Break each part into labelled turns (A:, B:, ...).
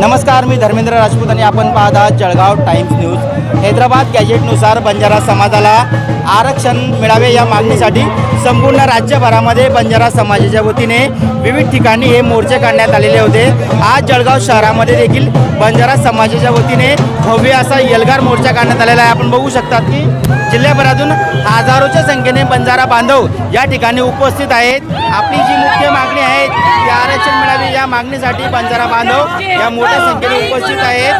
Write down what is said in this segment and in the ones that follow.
A: नमस्कार मी धर्मेंद्र राजपूत आणि आपण पाहत आहात जळगाव टाइम्स न्यूज. हैदराबाद गॅजेटनुसार बंजारा समाजाला आरक्षण मिळावे या मागणीसाठी संपूर्ण राज्यभरामध्ये बंजारा समाजाच्या वतीने विविध ठिकाणी हे मोर्चे काढण्यात आलेले होते. आज जळगाव शहरामध्ये देखील बंजारा समाजाच्या वतीने भव्य असा यलगार मोर्चा काढण्यात आलेला आहे. आपण बघू शकतात की जिल्ह्याभरातून हजारोच्या संख्येने बंजारा बांधव या ठिकाणी उपस्थित आहेत. आपली जी मुख्य मागणी या मागणीसाठी बंजारा बांधव या मोठ्या संख्येने उपस्थित आहेत.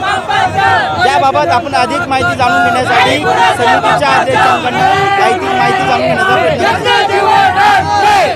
A: त्याबाबत आपण अधिक माहिती जाणून घेण्यासाठी समितीच्या अध्यक्षांकडून काही माहिती जाणून घेण्याचा प्रयत्न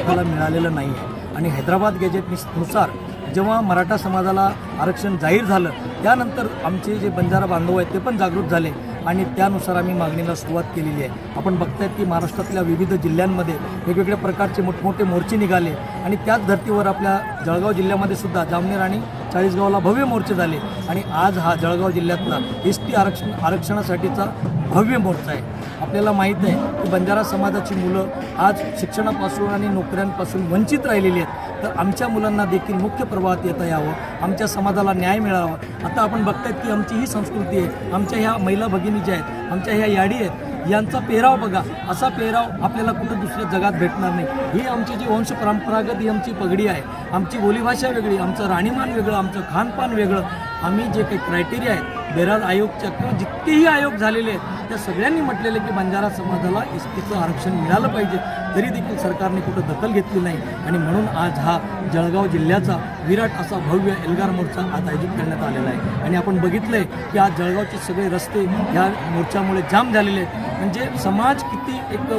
B: मला मिळालेलं नाही आहे. आणि हैदराबाद गॅजेटनुसार जेव्हा मराठा समाजाला आरक्षण जाहीर झालं त्यानंतर आमचे जे बंजारा बांधव आहेत ते पण जागृत झाले. आणि त्यानुसार आम्ही मागणीला सुरुवात केलेली आहे. आपण बघतायत की महाराष्ट्रातल्या विविध जिल्ह्यांमध्ये वेगवेगळ्या प्रकारचे मोठमोठे मोर्चे निघाले आणि त्याच धर्तीवर आपल्या जळगाव जिल्ह्यामध्ये सुद्धा जामनेर आणि चाळीसगावला भव्य मोर्चे झाले आणि आज हा जळगाव जिल्ह्यातला एस टी आरक्षण आरक्षणासाठीचा भव्य मोर्चा आहे. आपल्याला माहीत आहे की बंजारा समाजाची मुलं आज शिक्षणापासून आणि नोकऱ्यांपासून वंचित राहिलेली आहेत. तर आमच्या मुलांना देखील मुख्य प्रवाहात येता यावं आमच्या समाजाला न्याय मिळावा. आता आपण बघतायत की आमची ही संस्कृती आहे आमच्या ह्या महिला भगिनी ज्या आहेत आमच्या ह्या याडी आहेत यांचा पेहराव बघा. असा पेहराव आपल्याला कुठं दुसऱ्या जगात भेटणार नाही. ही आमची जी वंश परंपरागत ही आमची पगडी आहे. आमची बोलीभाषा वेगळी आमचं राहणीमान वेगळं आमचं खानपान वेगळं. आम्ही जे काही क्रायटेरिया आहेत बेराज आयोगच्या किंवा जितकेही आयोग झालेले आहेत त्या सगळ्यांनी म्हटलेलं आहे की बंजारा समाजाला एस टीचं आरक्षण मिळालं पाहिजे. तरी देखील सरकारने कुठं दखल घेतली नाही. आणि म्हणून आज हा जळगाव जिल्ह्याचा विराट असा भव्य एल्गार मोर्चा आज आयोजित करण्यात आलेला आहे. आणि आपण बघितलं आहे की आज जळगावचे सगळे रस्ते ह्या मोर्चामुळे जाम झालेले आहेत. म्हणजे समाज किती एक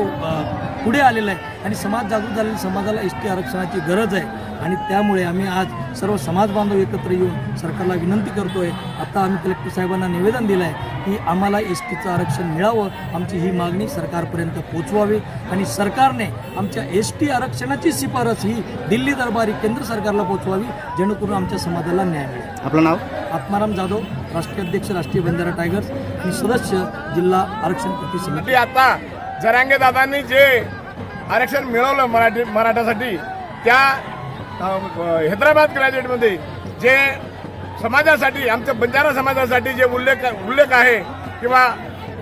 B: पुढे आलेला आहे. आणि समाज जागृत झालेला समाजाला एस टी आरक्षणाची गरज आहे. आणि त्यामुळे आम्ही आज सर्व समाज बांधव एकत्र येऊन सरकारला विनंती करतोय. आता आम्ही कलेक्टर साहेबांना निवेदन दिलं आहे की आम्हाला एस टीचं आरक्षण मिळावं आमची ही मागणी सरकारपर्यंत पोचवावी आणि सरकारने आमच्या एस टी आरक्षणाची शिफारस ही दिल्ली दरबारी केंद्र सरकारला पोचवावी जेणेकरून आमच्या समाजाला न्याय मिळेल.
A: आपलं नाव?
B: आत्माराम जाधव राष्ट्रीय अध्यक्ष राष्ट्रीय बंजारा टायगर्स आणि सदस्य जिल्हा आरक्षण कृती समिती
C: की आता जरांगे दादांनी जे आरक्षण मिळवलं मराठी मराठासाठी त्या हैदराबाद ग्रॅज्युएटमध्ये जे समाजासाठी आमच्या बंजारा समाजासाठी जे उल्लेख उल्लेख आहे किंवा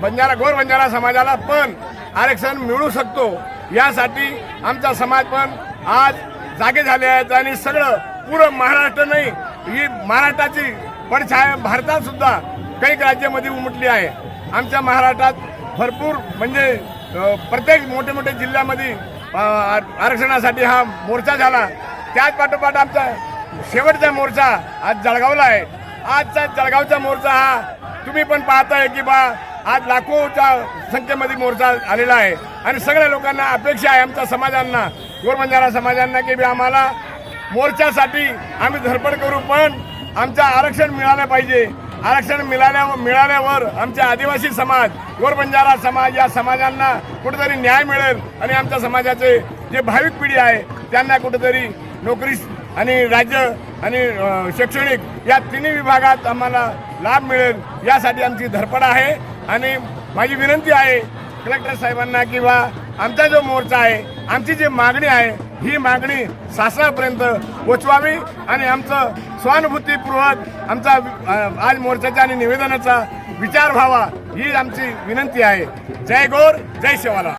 C: बंजारा गोर बंजारा समाजाला पण आरक्षण मिळू शकतो यासाठी आमचा समाज पण आज जागे झाले आहेत आणि सगळं पूर्ण महाराष्ट्र नाही ही महाराष्ट्राची पडछाया भारतात सुद्धा काही राज्यामध्ये उमटली आहे. आमच्या महाराष्ट्रात भरपूर म्हणजे प्रत्येक मोठे मोठे जिल्ह्यामध्ये आर- आरक्षणासाठी हा मोर्चा झाला. त्याच पाठोपाठ आमचा शेवटचा मोर्चा आज जळगावला आहे. आजचा जळगावचा मोर्चा हा तुम्ही पण पाहताय की बा आज लाखोच्या संख्येमध्ये मोर्चा आलेला आहे. आणि सगळ्या लोकांना अपेक्षा आहे आमच्या समाजांना गोरबंजारा समाजांना की बी आम्हाला मोर्चासाठी आम्ही धडपड करू पण आमचं आरक्षण मिळालं पाहिजे. आरक्षण मिळाल्या मिळाल्यावर आमच्या आदिवासी समाज गोरबंजारा समाज या समाजांना कुठेतरी न्याय मिळेल. आणि आमच्या समाजाचे जे भाविक पिढी आहे त्यांना कुठेतरी नोकरी आणि राज्य आणि शैक्षणिक या तिन्ही विभागात आम्हाला लाभ मिळेल यासाठी आमची धडपड आहे. आणि माझी विनंती आहे कलेक्टर साहेबांना किंवा आमचा जो मोर्चा आहे आमची जी मागणी आहे ही मागणी शासनापर्यंत पोचवावी आणि आमचं सहानुभूतीपूर्वक आमचा आज मोर्चाच्या आणि निवेदनाचा विचार व्हावा ही आमची विनंती आहे. जय गोर जय शिवाला.